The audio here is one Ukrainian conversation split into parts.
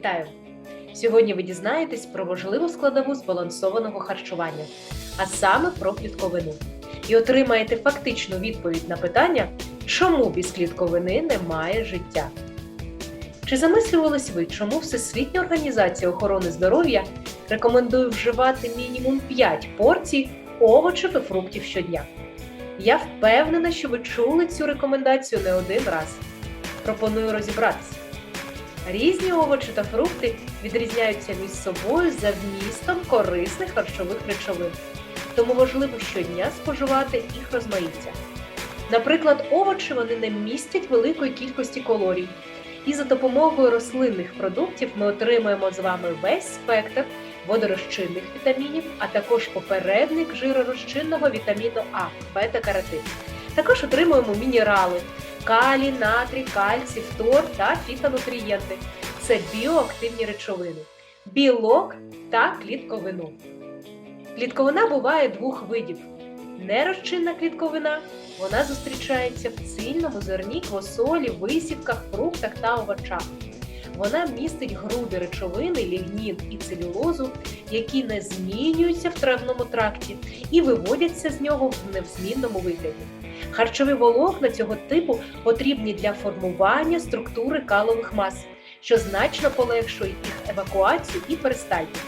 Вітаю! Сьогодні ви дізнаєтесь про важливу складову збалансованого харчування, а саме про клітковину. І отримаєте фактичну відповідь на питання, чому без клітковини немає життя. Чи замислювались ви, чому Всесвітня організація охорони здоров'я рекомендує вживати мінімум 5 порцій овочів і фруктів щодня? Я впевнена, що ви чули цю рекомендацію не один раз. Пропоную розібратися. Різні овочі та фрукти відрізняються між собою за вмістом корисних харчових речовин, тому важливо щодня споживати їх розмаїття. Наприклад, овочі вони не містять великої кількості калорій, і за допомогою рослинних продуктів ми отримуємо з вами весь спектр водорозчинних вітамінів, а також попередник жиророзчинного вітаміну А, бета-каротин. Також отримуємо мінерали, калій, натрій, кальцій, фтор та фітонутрієнти. Це біоактивні речовини, білок та клітковину. Клітковина буває двох видів. Нерозчинна клітковина вона зустрічається в цільному зерні, квасолі, висівках, фруктах та овочах. Вона містить груди речовини, лігнін і целюлозу, які не змінюються в травному тракті і виводяться з нього в невзмінному вигляді. Харчові волокна цього типу потрібні для формування структури калових мас, що значно полегшує їх евакуацію і перистальтик.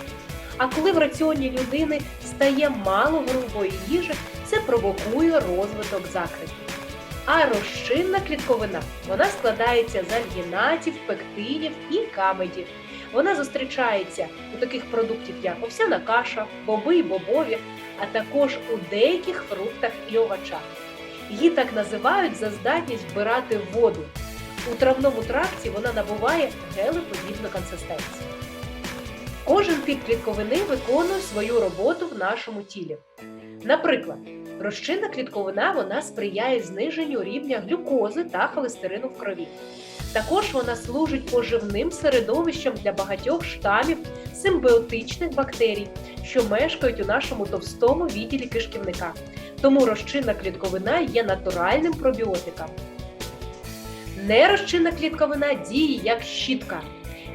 А коли в раціоні людини стає мало грубої їжі, це провокує розвиток закритів. А розчинна клітковина вона складається з альгінатів, пектинів і камедів. Вона зустрічається у таких продуктів, як овсяна каша, боби й бобові, а також у деяких фруктах і овочах. Її так називають за здатність вбирати воду. У травному тракті вона набуває гелеподібну консистенцію. Кожен тип клітковини виконує свою роботу в нашому тілі. Наприклад, розчинна клітковина вона сприяє зниженню рівня глюкози та холестерину в крові. Також вона служить поживним середовищем для багатьох штамів симбіотичних бактерій, що мешкають у нашому товстому відділі кишківника. Тому розчинна клітковина є натуральним пробіотиком. Нерозчинна клітковина діє як щітка,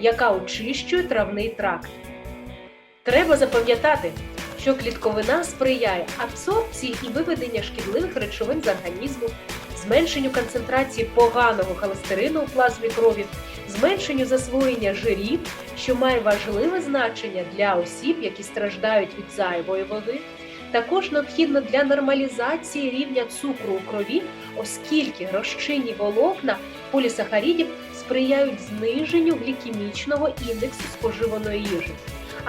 яка очищує травний тракт. Треба запам'ятати, що клітковина сприяє абсорбції і виведенню шкідливих речовин з організму, зменшенню концентрації поганого холестерину у плазмі крові, зменшенню засвоєння жирів, що має важливе значення для осіб, які страждають від зайвої ваги. Також необхідно для нормалізації рівня цукру у крові, оскільки розчинні волокна полісахарідів сприяють зниженню глікемічного індексу споживаної їжі,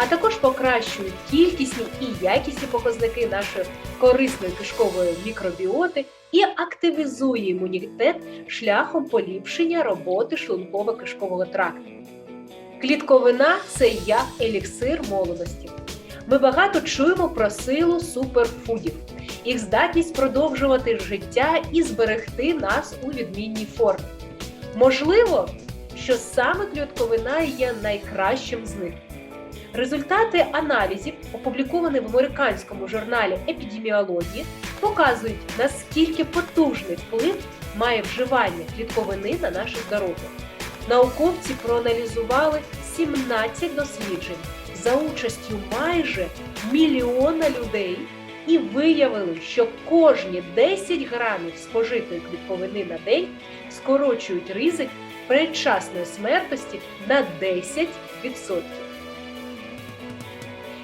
а також покращують кількісні і якісні показники нашої корисної кишкової мікробіоти і активізує імунітет шляхом поліпшення роботи шлунково-кишкового тракту. Клітковина це як еліксир молодості. Ми багато чуємо про силу суперфудів, їх здатність продовжувати життя і зберегти нас у відмінній формі. Можливо, що саме клітковина є найкращим з них. Результати аналізів, опубліковані в американському журналі епідеміології, показують, наскільки потужний вплив має вживання клітковини на наше здоров'я. Науковці проаналізували 17 досліджень за участю майже мільйона людей і виявили, що кожні 10 грамів спожитої клітковини на день скорочують ризик передчасної смертності на 10%.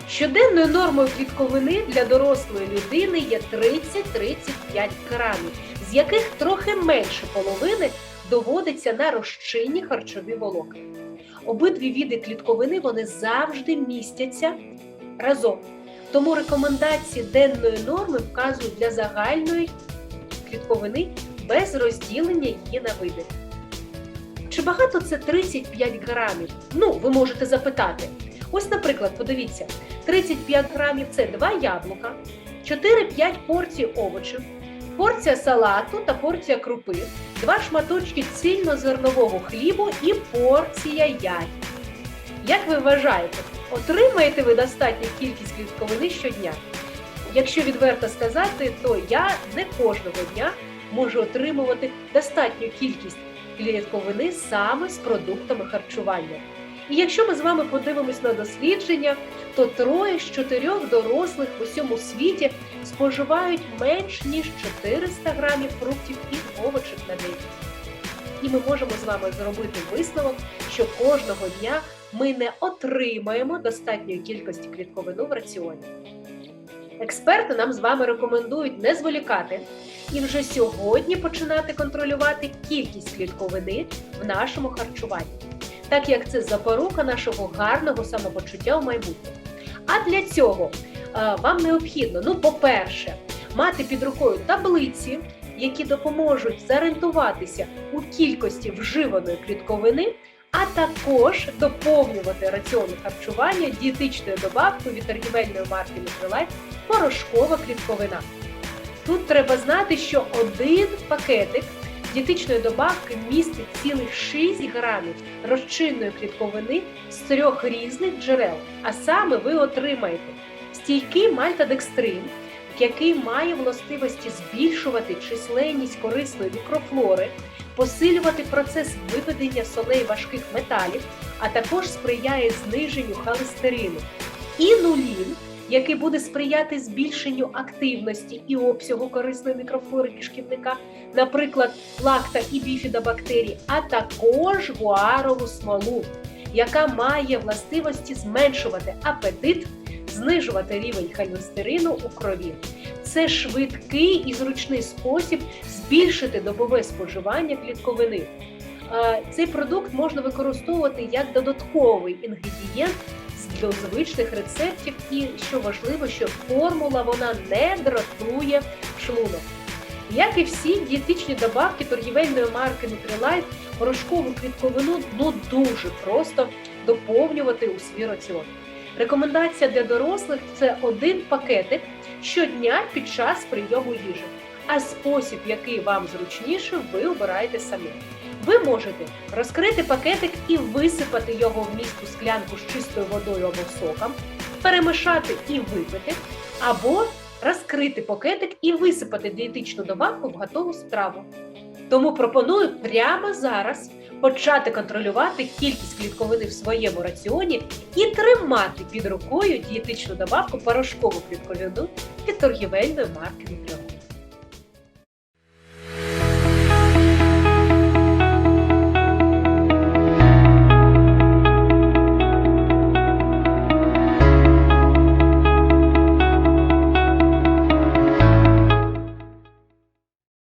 Щоденною нормою клітковини для дорослої людини є 30-35 грамів, з яких трохи менше половини доводиться на розчинні харчові волокна. Обидві види клітковини вони завжди містяться разом. Тому рекомендації денної норми вказують для загальної клітковини без розділення її на види. Чи багато це 35 грамів? Ну, ви можете запитати. Ось, наприклад, подивіться, 35 грамів це 2 яблука, 4-5 порцій овочів, порція салату та порція крупи, два шматочки цільнозернового хлібу і порція яйць. Як ви вважаєте, отримаєте ви достатню кількість клітковини щодня? Якщо відверто сказати, то я не кожного дня можу отримувати достатню кількість клітковини саме з продуктами харчування. І якщо ми з вами подивимось на дослідження, то троє з чотирьох дорослих в усьому світі споживають менш ніж 400 грамів фруктів і овочів на день. І ми можемо з вами зробити висновок, що кожного дня ми не отримаємо достатньої кількості клітковину в раціоні. Експерти нам з вами рекомендують не зволікати і вже сьогодні починати контролювати кількість клітковини в нашому харчуванні, так як це запорука нашого гарного самопочуття в майбутньому. А для цього е, вам необхідно, ну, по-перше, мати під рукою таблиці, які допоможуть зорієнтуватися у кількості вживаної клітковини, а також доповнювати раціони харчування дієтичною добавкою від торгівельної марки Nutrilite порошкова клітковина. Тут треба знати, що один пакетик дієтичної добавки містить цілих 6 грамів розчинної клітковини з трьох різних джерел. А саме ви отримаєте стійкий мальтодекстрин, який має властивості збільшувати численність корисної мікрофлори, посилювати процес виведення солей важких металів, а також сприяє зниженню холестерину. Інулін, який буде сприяти збільшенню активності і обсягу корисної мікрофлори кишківника, наприклад, лакта і біфідобактерій, а також гуарову смолу, яка має властивості зменшувати апетит, знижувати рівень холестерину у крові. Це швидкий і зручний спосіб збільшити добове споживання клітковини. Е, Цей продукт можна використовувати як додатковий інгредієнт до звичних рецептів, і що важливо, що формула вона не дратує шлунок. Як і всі дієтичні добавки торгівельної марки Nutrilite, порошкову клітковину ну дуже просто доповнювати у свій раціон. Рекомендація для дорослих це один пакетик щодня під час прийому їжі. А спосіб, який вам зручніше, ви обираєте самі. Ви можете розкрити пакетик і висипати його в місту склянку з чистою водою або соком, перемішати і випити, або розкрити пакетик і висипати дієтичну добавку в готову страву. Тому пропоную прямо зараз почати контролювати кількість клітковини в своєму раціоні і тримати під рукою дієтичну добавку порошкову клітковину від торгівельної марки Нутріон.